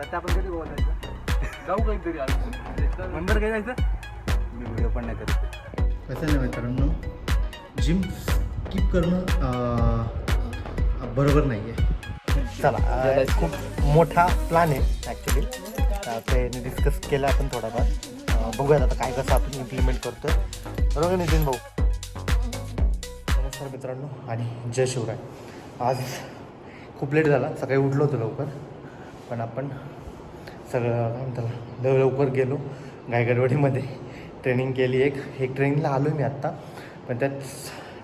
आता आपण कधी जाऊ काहीतरी आज. नंतर काय जायचं? मी व्हिडिओ पण नाही करत. कसं नाही मित्रांनो? जिम स्किप करणं अं, बरोबर नाही आहे चला खूप मोठा प्लॅन आहे ॲक्च्युली ते डिस्कस केलं आपण थोडाफार बघूयात आता काय कसं आपण इम्प्लिमेंट करतोय. बरोबर नितीन भाऊ? नमस्कार मित्रांनो आणि जय शिवराय. आज खूप लेट झाला सकाळी उठलो होतो लवकर. पण आपण सगळं काय म्हणतात लव लवकर गेलो. गायगडवाडीमध्ये ट्रेनिंग केली एक. एक ट्रेनिंगला आलो मी आत्ता पण त्यात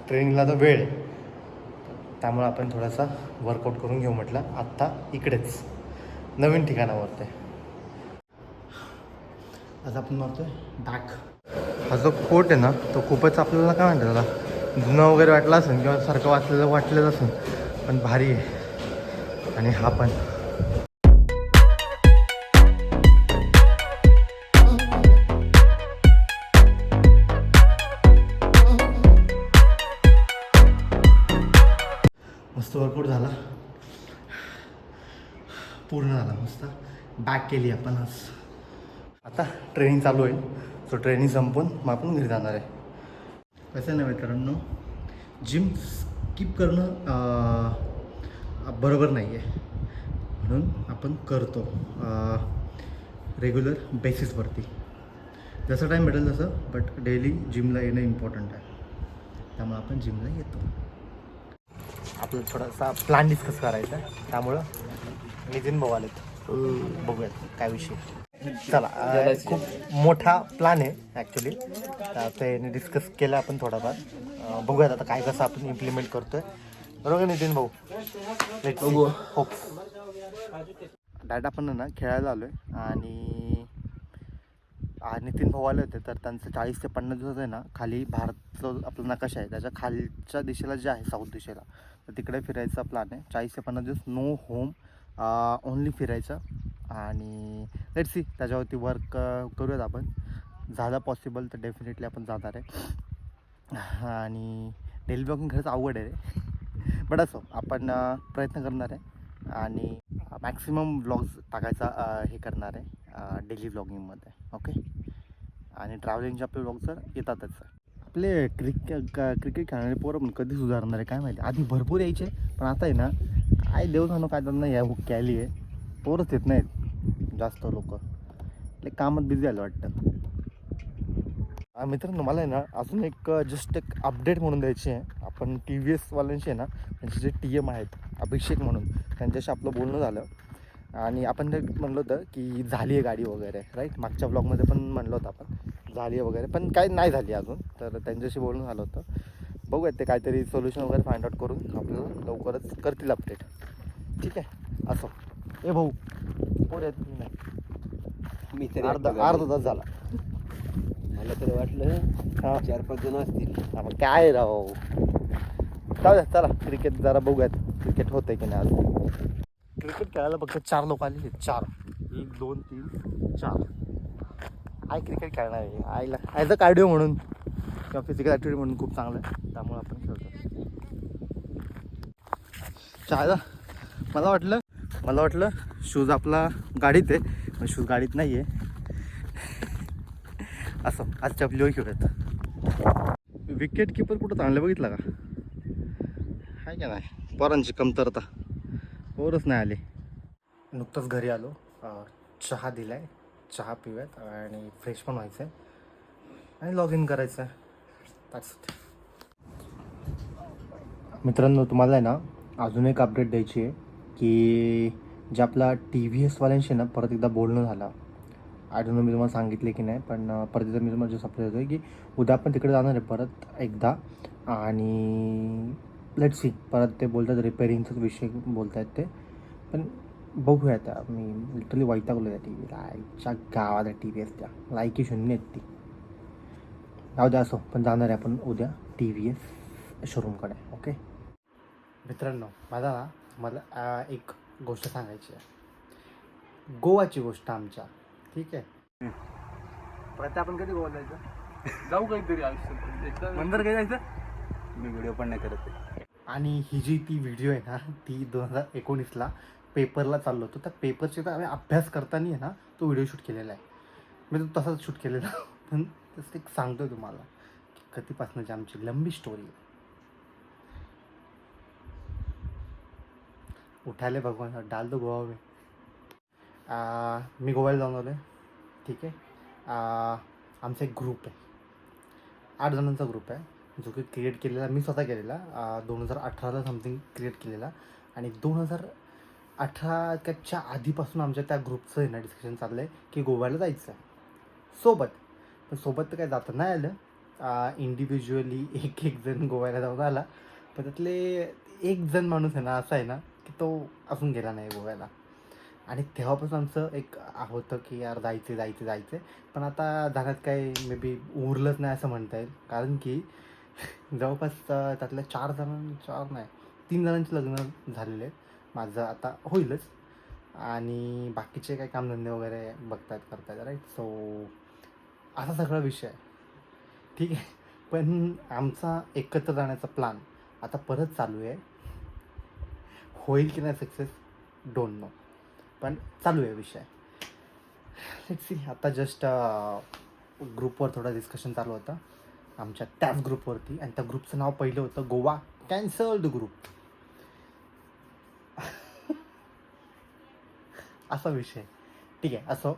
ट्रेनिंगला तर वेळ आहे. त्यामुळे आपण थोडासा वर्कआउट करून घेऊ म्हटलं. आत्ता इकडेच. नवीन ठिकाणावर ते आज आपण मारतो आहे डाक. हा जो कोट आहे ना तो खूपच आपल्याला काय म्हणतात त्याला जुनं वगैरे वाटला असेल किंवा सारखं वाचलेलं वाटलेलं असेल पण भारी आहे. आणि हा पण. मस्त वर्कआउट झाला. पूर्ण झाला मस्त. बॅक केली आपण आज. आता ट्रेनिंग चालू आहे सो ट्रेनिंग संपून मग आपण घरी जाणार आहे. कसं नव्हे मित्रांनो? जिम स्किप करणं बरोबर नाही आहे म्हणून आपण करतो रेग्युलर बेसिसवरती जसं टाईम भेटेल तसं बट डेली जिमला येणं इम्पॉर्टंट आहे. त्यामुळे आपण जिमला येतो. आपलं थोडासा प्लॅन डिस्कस करायचा. आहे त्यामुळं नितीन भाऊ आलेत. बघूयात काय विषय. चला अं, खूप मोठा प्लॅन आहे ॲक्च्युली ते डिस्कस केलं आपण थोडाफार. अं, बघूयात आता काय कसं आपण इम्प्लिमेंट करतोय. बरोबर नितीन भाऊ? होप डायरेक्ट आपण ना खेळायला आलो आहे आणि आ, नितीन भाऊ आले होते तर त्यांचं चाळीस ते पन्नास दिवस आहे ना खाली भारतचं आपला नकाशा आहे. त्याच्या खालच्या दिशेला जे आहे साऊथ दिशेला. तर तिकडे फिरायचा प्लॅन आहे. चाळीस ते पन्नास दिवस नो होम ओन्ली फिरायचं. आणि लेट सी त्याच्यावरती वर्क करूयात आपण. झालं पॉसिबल तर डेफिनेटली आपण जाणार आहे. आणि डेली ब्लॉगिंग खरंच आवड आहे रे. बट असो आपण प्रयत्न करणार आहे. आणि मॅक्सिमम व्लॉग्स टाकायचा हे करणार आहे डेली व्लॉगिंगमध्ये ओके आणि ट्रॅव्हलिंगचे आपले व्लॉग तर येतातच. आपले क्रिकेट क्रिकेट खेळणारे पोरं पण कधी सुधारणार आहे काय माहिती? आधी भरपूर यायचे पण आता आहे ना काय देव सांगू काय त्यांना या कॅली आहे. पोरच येत नाहीत जास्त लोक. आपले कामात बिझी झालं वाटतं. मित्रांनो मला आहे ना अजून एक जस्ट एक अपडेट म्हणून द्यायची आहे. आपण टी व्ही एसवाल्यांशी आहे ना त्यांचे जे टी एम आहेत अभिषेक म्हणून त्यांच्याशी आपलं बोलणं झालं. आणि आपण ते म्हणलं होतं की झाली आहे गाडी वगैरे राईट मागच्या ब्लॉगमध्ये पण म्हणलं होतं आपण. झाली आहे वगैरे पण काय नाही झाली अजून. तर त्यांच्याशी बोलणं झालं होतं. बघूयात ते काहीतरी सोल्युशन वगैरे फाइंड आउट करून आपल्याला लवकरच करतील अपडेट ठीक आहे? असं. ए भाऊ. पोर येत नाही. मी अर्धा अर्धा तास झाला. मला तरी वाटलं हा. चार पाच जण असतील. मग काय राव? जाऊ द्या चला. क्रिकेट जरा बघूयात. क्रिकेट होतंय की नाही आज क्रिकेट खेळायला फक्त चार लोक आलेले चार. एक दोन तीन चार. आय क्रिकेट खेळणार आहे. आयला ॲज अ कार्डिओ म्हणून. किंवा फिजिकल ॲक्टिव्हिटी म्हणून खूप चांगलं आहे. त्यामुळे आपण खेळतो. चायला. मला वाटलं मला वाटलं शूज आपला गाडीत आहे. पण शूज गाडीत नाही आहे असं आज चपलीवर खेळत विकेट किपर कुठं चांगलं बघितलं का? आहे का नाही? पोरांची कमतरता. पोरच नाही आले. नुकतंच घरी आलो. चहा चहा दिलाय. चहा पिऊयात आणि फ्रेश पण व्हायचं आहे आणि लॉग इन करायचं आहे मित्रांनो तुम्हाला आहे ना अजून एक अपडेट द्यायची आहे की जे आपला टी व्ही एसवाल्यांशी ना परत एकदा बोलणं झालं. आय डोंट नो मी तुम्हाला सांगितले की नाही पण परत एकदा मी तुम्हाला जस्ट सप्लाय देतो की उद्या आपण तिकडे जाणार आहे परत एकदा. आणि लेट सी परत ते बोलतात रिपेरिंगचाच विषय बोलत आहेत ते. पण बघूया आता. मी लिटरली वैतागलो त्या टी व्हीला आईच्या गावात टी व्ही असत्या लायकी शून्य आहेत ती. जाऊ द्या असो. पण जाणार आहे आपण उद्या टी व्ही एस शोरूमकडे ओके मित्रांनो मला ना मला एक गोष्ट सांगायची आहे. गोवाची गोष्ट आमच्या. ठीक आहे? परत आपण कधी गोवा जायचं? जाऊ काहीतरी आयुष्यात. नंतर काय जायचं? मी व्हिडिओ पण नाही करत आणि ही जी ती व्हिडिओ आहे ना ती दोन हजार एकोणीसला पेपरला चाललो होतो. त्या पेपरचे तर आम्ही अभ्यास करताना आहे ना तो व्हिडिओ शूट केलेला आहे. मी तो तसाच शूट केलेला. पण तसं एक सांगतो आहे तुम्हाला की कधीपासूनची आमची लंबी स्टोरी आहे. उठाले भगवान डाल दो गोवा मी. मी गोव्याला जाऊन आलो आहे ठीक आहे. आमचा एक ग्रुप आहे. आठ जणांचा ग्रुप आहे. जो की क्रिएट केलेला मी स्वतः केलेला. दोन हजार अठराला समथिंग क्रिएट केलेला. आणि दोन हजार अठराच्या आधीपासून आमच्या त्या ग्रुपचं आहे ना डिस्कशन चाललं आहे की गोव्याला जायचं आहे. सोबत. पण सोबत तर काय जाता नाही आलं. इंडिव्हिज्युअली एक एक जण गोव्याला जाऊन आला. पण त्यातले एक जण माणूस आहे ना असा आहे ना की तो अजून गेला नाही गोव्याला. आणि तेव्हापासून आमचं एक होतं की यार जायचं जायचं जायचं पण आता जाण्यात काही मे बी उरलंच नाही असं म्हणता येईल. कारण की जवळपास त्यातल्या चार जणां चार नाही तीन जणांचे लग्न झालेले आहेत. माझं आता होईलच. आणि बाकीचे काही कामधंदे वगैरे बघतायत करतायत राईट सो असा सगळा विषय ठीक आहे. पण आमचा एकत्र जाण्याचा प्लॅन आता परत चालू आहे. होईल की नाही सक्सेस डोंट नो पण चालू आहे विषय. सी आता जस्ट ग्रुपवर थोडं डिस्कशन चालू होतं. आमच्या त्याच ग्रुपवरती आणि त्या ग्रुपचं नाव पहिलं होतं गोवा. कॅन्सल्ड ग्रुप असा विषय. ठीक आहे असो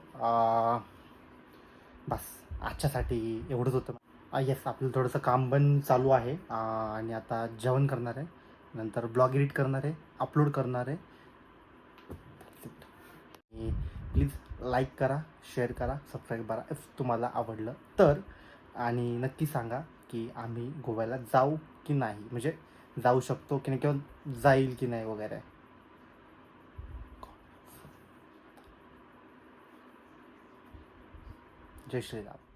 बस. आजच्यासाठी एवढंच होतं. येस आपलं थोडंसं काम पण चालू आहे. आणि आता जेवण करणार आहे. नंतर ब्लॉग एडिट करणार आहे अपलोड करणार आहे. प्लीज लाईक करा शेअर करा सबस्क्राईब करा इफ तुम्हाला आवडलं तर. आणि नक्की सांगा की आम्ही गोव्याला जाऊ की नाही. म्हणजे जाऊ शकतो की नाही किंवा जाईल की नाही वगैरे. जय श्रीराम